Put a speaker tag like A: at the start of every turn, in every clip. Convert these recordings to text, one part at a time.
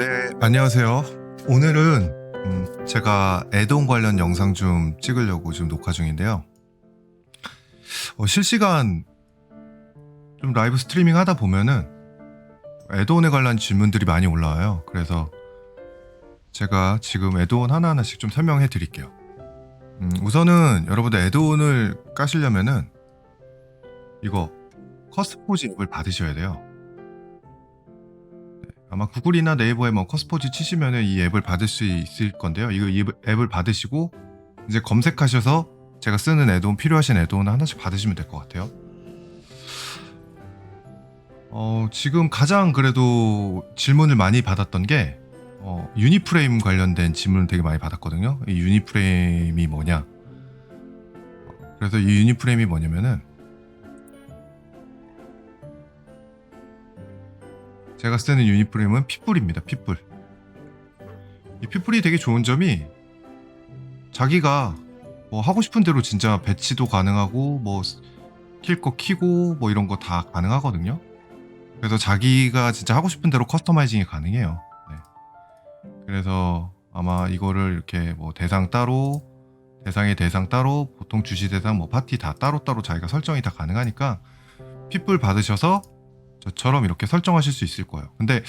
A: 네, 안녕하세요. 오늘은 음, 제가 애동 관련 영상 좀 찍으려고 지금 녹화 중인데요. 어, 실시간 좀 라이브 스트리밍 하다 보면은 애도원에 관한 질문들이 많이 올라와요. 그래서 제가 지금 애도원 하나하나씩 좀 설명해 드릴게요. 음, 우선은 여러분들 애도원을 까시려면은 이거 커스포지 앱을 받으셔야 돼요. 아마 구글이나 네이버에 뭐 커스포지 치시면은 이 앱을 받을 수 있을 건데요. 이거 이 앱을 받으시고 이제 검색하셔서 제가 쓰는 애드온 필요하신 애드온 하나씩 받으시면 될 것 같아요. 어, 지금 가장 그래도 질문을 많이 받았던 게 어, 유니프레임 관련된 질문을 되게 많이 받았거든요. 이 유니프레임이 뭐냐? 그래서 이 유니프레임이 뭐냐면은 제가 쓰는 유니프레임은 핏불입니다. 핏불. 이 핏불이 되게 좋은 점이 자기가 뭐 하고 싶은 대로 진짜 배치도 가능하고 뭐 킬 거 키고 뭐 이런 거 다 가능하거든요. 그래서 자기가 진짜 하고 싶은 대로 커스터마이징이 가능해요. 네. 그래서 아마 이거를 이렇게 뭐 대상 따로 대상의 대상 따로 보통 주시 대상 뭐 파티 다 따로따로 자기가 설정이 다 가능하니까 핏불 받으셔서 저처럼 이렇게 설정하실 수 있을 거예요. 근데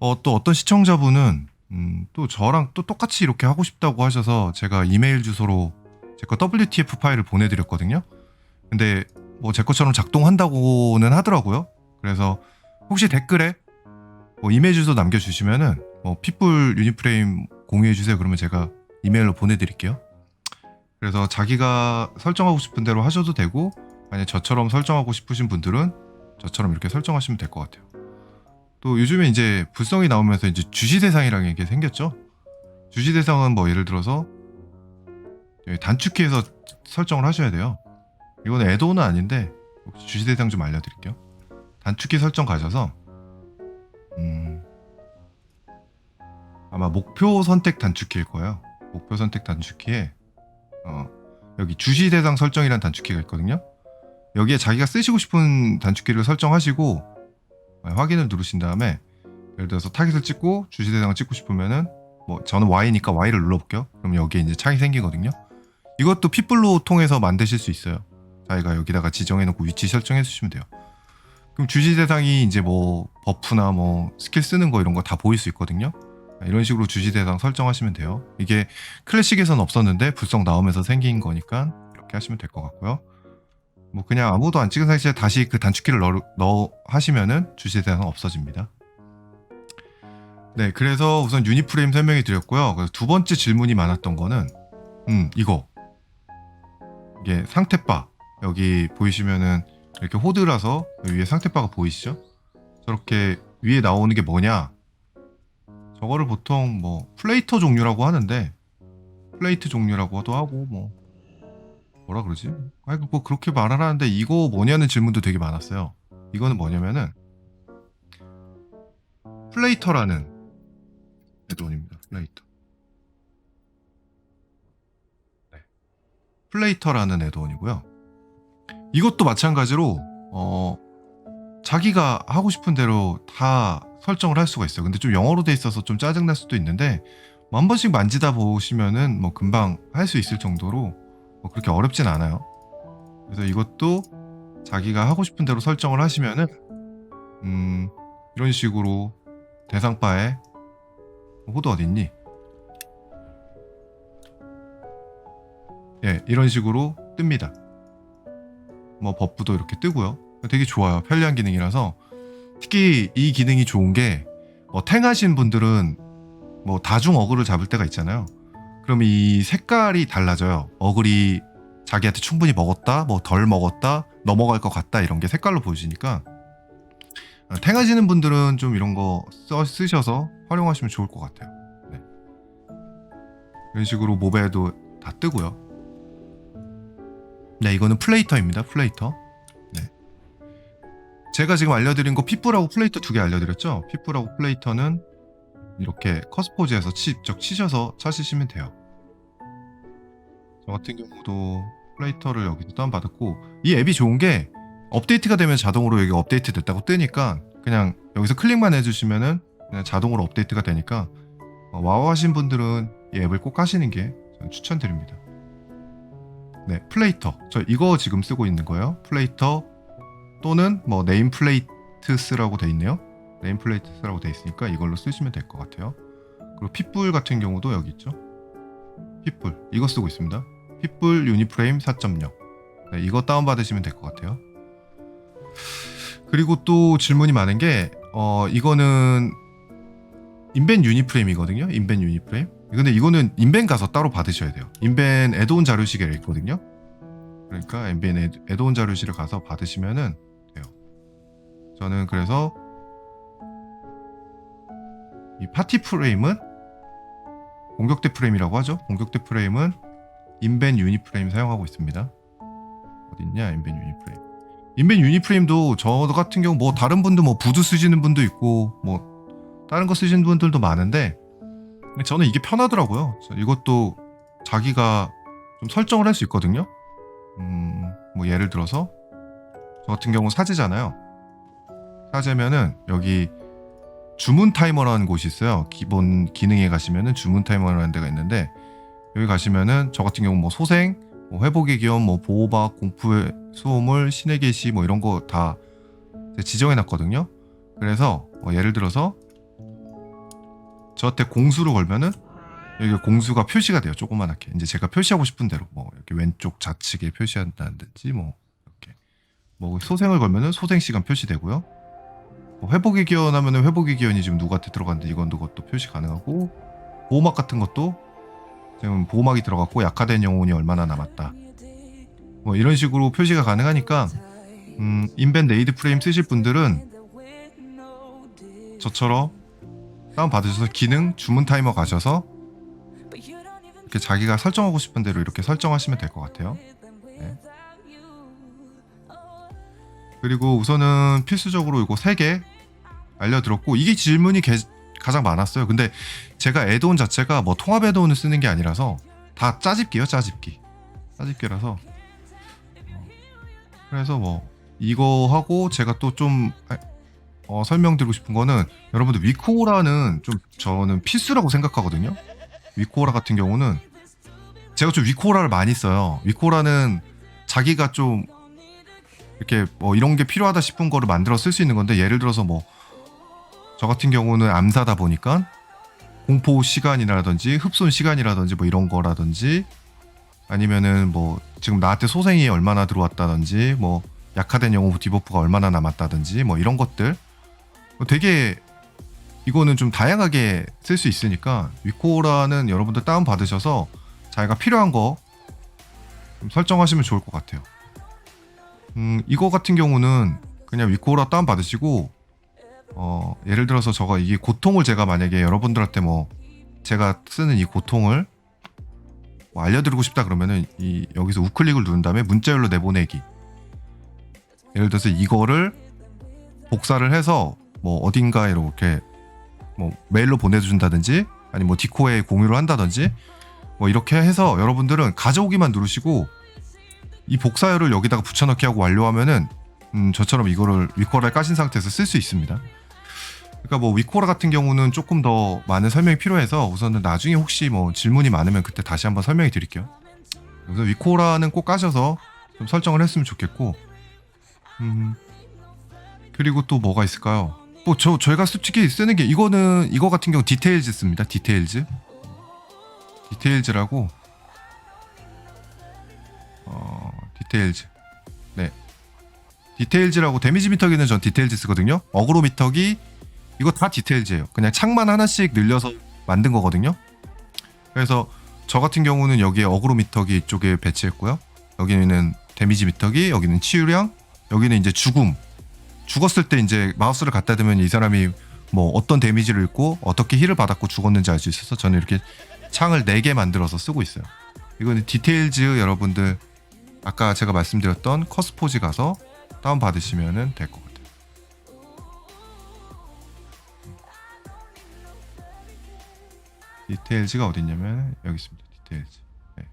A: 어, 또 어떤 시청자분은 음, 또 저랑 또 똑같이 이렇게 하고 싶다고 하셔서 제가 이메일 주소로 제 거 WTF 파일을 보내드렸거든요. 근데 뭐 제 것처럼 작동한다고는 하더라고요. 그래서 혹시 댓글에 뭐 이메일 주소 남겨주시면은 뭐 핏불 유니프레임 공유해주세요. 그러면 제가 이메일로 보내드릴게요. 그래서 자기가 설정하고 싶은 대로 하셔도 되고 만약 저처럼 설정하고 싶으신 분들은 저처럼 이렇게 설정하시면 될 것 같아요. 또 요즘에 이제 불성이 나오면서 이제 주시 대상이라는 게 생겼죠. 주시 대상은 뭐 예를 들어서 단축키에서 설정을 하셔야 돼요. 이거는 애도는 아닌데 주시 대상 좀 알려드릴게요. 단축키 설정 가셔서 음, 아마 목표 선택 단축키일 거예요. 목표 선택 단축키에 어, 여기 주시 대상 설정이라는 단축키가 있거든요. 여기에 자기가 쓰시고 싶은 단축키를 설정하시고 확인을 누르신 다음에 예를 들어서 타깃을 찍고 주시 대상을 찍고 싶으면은 뭐 저는 Y니까 Y를 눌러볼게요. 그럼 여기에 이제 창이 생기거든요. 이것도 핏불로 통해서 만드실 수 있어요. 자기가 여기다가 지정해놓고 위치 설정해 주시면 돼요. 그럼 주시 대상이 이제 뭐 버프나 뭐 스킬 쓰는 거 이런 거 다 보일 수 있거든요. 이런 식으로 주시 대상 설정하시면 돼요. 이게 클래식에서는 없었는데 불성 나오면서 생긴 거니까 이렇게 하시면 될 것 같고요. 뭐 그냥 아무도 안 찍은 상태에 다시 그 단축키를 넣어, 넣어 하시면은 주시 대상 없어집니다. 네, 그래서 우선 유니프레임 설명해 드렸고요. 그래서 두 번째 질문이 많았던 거는 음 이거 이게 상태바 여기 보이시면은 이렇게 호드라서 위에 상태바가 보이시죠? 저렇게 위에 나오는 게 뭐냐? 저거를 보통 뭐 플레이터 종류라고 하는데 플레이트 종류라고도 하고 뭐 뭐라 그러지? 아니 뭐 그렇게 말하라는데 이거 뭐냐는 질문도 되게 많았어요. 이거는 뭐냐면은 플레이터라는 애드온입니다. 플레이터. 네. 플레이터라는 애드온이고요. 이것도 마찬가지로 어 자기가 하고 싶은 대로 다 설정을 할 수가 있어요. 근데 좀 영어로 돼 있어서 좀 짜증 날 수도 있는데 뭐 한 번씩 만지다 보시면은 뭐 금방 할 수 있을 정도로 뭐 그렇게 어렵진 않아요. 그래서 이것도 자기가 하고 싶은 대로 설정을 하시면은 음 이런 식으로 대상바에 호드 어딨니? 예, 이런 식으로 뜹니다. 뭐 버프도 이렇게 뜨고요. 되게 좋아요. 편리한 기능이라서 특히 이 기능이 좋은 게 뭐 탱하신 분들은 뭐 다중 어그를 잡을 때가 있잖아요. 그럼 이 색깔이 달라져요. 어글이 자기한테 충분히 먹었다, 뭐 덜 먹었다, 넘어갈 것 같다 이런 게 색깔로 보여지니까 어, 탱하시는 분들은 좀 이런 거 써, 쓰셔서 활용하시면 좋을 것 같아요. 네. 이런 식으로 모바일도 다 뜨고요. 네, 이거는 플레이터입니다. 플레이터. 네. 제가 지금 알려드린 거 핏불하고 플레이터 두 개 알려드렸죠? 핏불하고 플레이터는 이렇게 커스포즈에서 직접 치셔서 찾으시면 돼요. 저 같은 경우도 플레이터를 여기서 다운받았고 이 앱이 좋은 게 업데이트가 되면 자동으로 여기 업데이트 됐다고 뜨니까 그냥 여기서 클릭만 해주시면은 그냥 자동으로 업데이트가 되니까 어, 와우 하신 분들은 이 앱을 꼭 하시는 게 추천드립니다. 네, 플레이터. 저 이거 지금 쓰고 있는 거예요. 플레이터 또는 뭐 네임 플레이트스라고 돼 있네요. 네임 플레이트스라고 돼 있으니까 이걸로 쓰시면 될 것 같아요. 그리고 핏불 같은 경우도 여기 있죠. 핏불 이거 쓰고 있습니다. 핏불 유니프레임 4.0. 네, 이거 다운 받으시면 될 것 같아요. 그리고 또 질문이 많은 게 어, 이거는 인벤 유니프레임이거든요. 인벤 유니프레임. 근데 이거는 인벤 가서 따로 받으셔야 돼요. 인벤 애드온 자료실에 있거든요. 그러니까 인벤 애드- 애드온 자료실에 가서 받으시면은 돼요. 저는 그래서 이 파티 프레임은 공격대 프레임이라고 하죠. 공격대 프레임은 인벤 유니 프레임 사용하고 있습니다. 어딨냐 인벤 유니 프레임. 인벤 유니 프레임도 저 같은 경우 뭐 다른 분도 뭐 부드 쓰시는 분도 있고 뭐 다른 거 쓰시는 분들도 많은데 저는 이게 편하더라고요. 저 이것도 자기가 좀 설정을 할 수 있거든요. 음, 뭐 예를 들어서 저 같은 경우 사제잖아요. 사제면은 여기 주문 타이머라는 곳이 있어요. 기본 기능에 가시면은 주문 타이머라는 데가 있는데 여기 가시면은 저 같은 경우 뭐 소생, 뭐 회복의 기원, 뭐 보호막, 공포의 수호물, 신의 계시 뭐 이런 거 다 지정해 놨거든요. 그래서 뭐 예를 들어서 저한테 공수를 걸면은 여기 공수가 표시가 돼요. 조그만하게. 이제 제가 표시하고 싶은 대로 뭐 이렇게 왼쪽 좌측에 표시한다든지 뭐 이렇게 뭐 소생을 걸면은 소생 시간 표시되고요. 뭐 회복의 기원 하면은 회복의 기원이 지금 누구한테 들어갔는데 이건 그것도 표시 가능하고 보호막 같은 것도 지금 보호막이 들어갔고 약화된 영혼이 얼마나 남았다. 뭐 이런 식으로 표시가 가능하니까 음, 인벤 네이드 프레임 쓰실 분들은 저처럼 다운 받으셔서 기능 주문 타이머 가셔서 이렇게 자기가 설정하고 싶은 대로 이렇게 설정하시면 될 것 같아요. 네. 그리고 우선은 필수적으로 이거 3개 알려드렸고 이게 질문이 개- 가장 많았어요. 근데 제가 애드온 자체가 뭐 통합 애드온을 쓰는 게 아니라서 다 짜집기요, 짜집기. 짜집기라서 어, 그래서 뭐 이거 하고 제가 또좀 어, 설명드리고 싶은 거는 여러분들 위코라는 좀 저는 필수라고 생각하거든요. 위코라 같은 경우는 제가 좀 위코라를 많이 써요. 위코라는 자기가 좀 이렇게 뭐 이런 게 필요하다 싶은 거를 만들어 쓸 수 있는 건데 예를 들어서 뭐 저 같은 경우는 암사다 보니까 공포 시간이라든지 흡손 시간이라든지 뭐 이런 거라든지 아니면은 뭐 지금 나한테 소생이 얼마나 들어왔다든지 뭐 약화된 영웅 디버프가 얼마나 남았다든지 뭐 이런 것들 되게 이거는 좀 다양하게 쓸 수 있으니까 위코라는 여러분들 다운 받으셔서 자기가 필요한 거좀 설정하시면 좋을 것 같아요. 음 이거 같은 경우는 그냥 위코라 다운 받으시고 어 예를 들어서 저가 이게 고통을 제가 만약에 여러분들한테 뭐 제가 쓰는 이 고통을 뭐 알려드리고 싶다 그러면은 이 여기서 우클릭을 누른 다음에 문자열로 내보내기 예를 들어서 이거를 복사를 해서 뭐 어딘가에 이렇게 뭐 메일로 보내준다든지 아니 뭐 디코에 공유를 한다든지 뭐 이렇게 해서 여러분들은 가져오기만 누르시고 이 복사열을 여기다가 붙여넣기 하고 완료하면은 음, 저처럼 이거를 위코라에 까신 상태에서 쓸 수 있습니다. 그러니까 뭐 위코라 같은 경우는 조금 더 많은 설명이 필요해서 우선은 나중에 혹시 뭐 질문이 많으면 그때 다시 한번 설명해 드릴게요. 그래서 위코라는 꼭 까셔서 좀 설정을 했으면 좋겠고, 음 그리고 또 뭐가 있을까요? 뭐 저 저희가 솔직히 쓰는 게 이거는 이거 같은 경우 디테일즈 씁니다. 디테일즈, 디테일즈라고 어 디테일즈, 네 디테일즈라고 데미지 미터기는 전 디테일즈 쓰거든요. 어그로 미터기 이거 다 디테일즈예요. 그냥 창만 하나씩 늘려서 만든 거거든요. 그래서 저 같은 경우는 여기에 어그로 미터기 이쪽에 배치했고요. 여기는 데미지 미터기, 여기는 치유량, 여기는 이제 죽음. 죽었을 때 이제 마우스를 갖다 대면 이 사람이 뭐 어떤 데미지를 입고 어떻게 힐을 받았고 죽었는지 알 수 있어서 저는 이렇게 창을 4개 만들어서 쓰고 있어요. 이거는 디테일즈 여러분들 아까 제가 말씀드렸던 커스포지 가서 다운 받으시면 될 것 같아요. 디테일즈가 어딨냐면 여기 있습니다. 디테일즈. 네.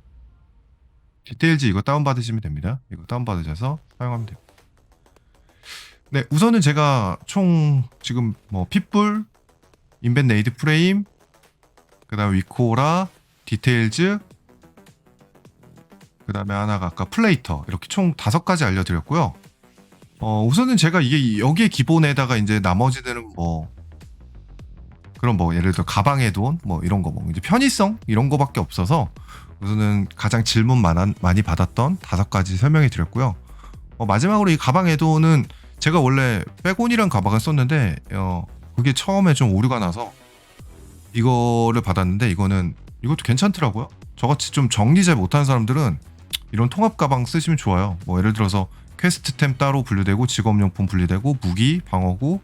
A: 디테일즈 이거 다운 받으시면 됩니다. 이거 다운 받으셔서 사용하면 돼요. 네, 우선은 제가 총 지금 뭐 핏불, 인벤 네이드 프레임, 그다음 위코라, 디테일즈, 그다음에 하나가 아까 플레이터 이렇게 총 다섯 가지 알려드렸고요. 어, 우선은 제가 이게 여기에 기본에다가 이제 나머지들은 뭐 그런 뭐 예를 들어 가방에 돈 뭐 이런 거 뭐 이제 편의성 이런 거밖에 없어서 우선은 가장 질문 많은, 많이 받았던 다섯 가지 설명해 드렸고요. 어, 마지막으로 이 가방 에도는 제가 원래 백온이란 가방을 썼는데 어, 그게 처음에 좀 오류가 나서 이거를 받았는데 이거는 이것도 괜찮더라고요. 저같이 좀 정리 잘 못하는 사람들은 이런 통합 가방 쓰시면 좋아요. 뭐 예를 들어서 퀘스트템 따로 분류되고 직업용품 분류되고 무기, 방어구,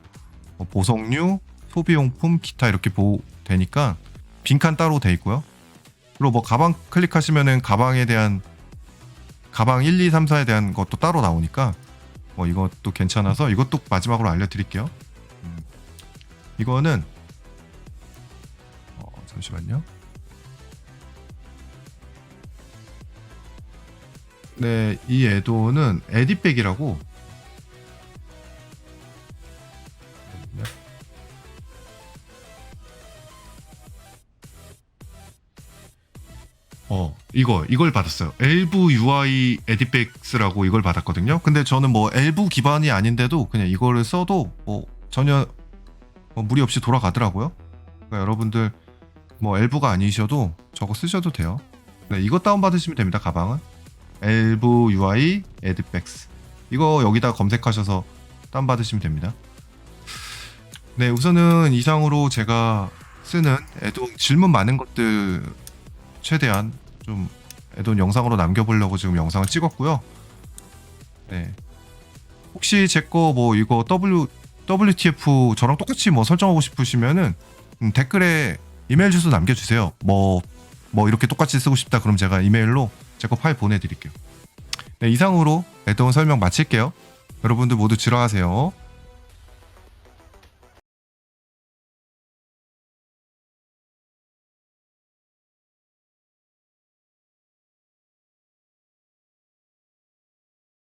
A: 뭐 보석류, 소비용품, 기타 이렇게 보 되니까 빈칸 따로 돼 있고요. 그리고 뭐 가방 클릭하시면은 가방에 대한 가방 1, 2, 3, 4에 대한 것도 따로 나오니까 뭐 이것도 괜찮아서 이것도 마지막으로 알려드릴게요. 음. 이거는 어, 잠시만요. 네, 이 에도는 에디백이라고 어, 이거 이걸 받았어요. 엘브 UI 에디백스라고 이걸 받았거든요. 근데 저는 뭐 엘브 기반이 아닌데도 그냥 이거를 써도 뭐 전혀 뭐 무리 없이 돌아가더라고요. 그러니까 여러분들 뭐 엘브가 아니셔도 저거 쓰셔도 돼요. 네, 이거 다운 받으시면 됩니다. 가방은 엘브 UI 에디백스 이거 여기다 검색하셔서 다운 받으시면 됩니다. 네, 우선은 이상으로 제가 쓰는 애도 질문 많은 것들 최대한 좀 애돈 영상으로 남겨보려고 지금 영상을 찍었고요. 네. 혹시 제 거 뭐 이거 W WTF 저랑 똑같이 뭐 설정하고 싶으시면은 음, 댓글에 이메일 주소 남겨주세요. 뭐뭐 이렇게 똑같이 쓰고 싶다 그럼 제가 이메일로 제 거 파일 보내드릴게요. 네, 이상으로 애돈 설명 마칠게요. 여러분들 모두 지루하세요.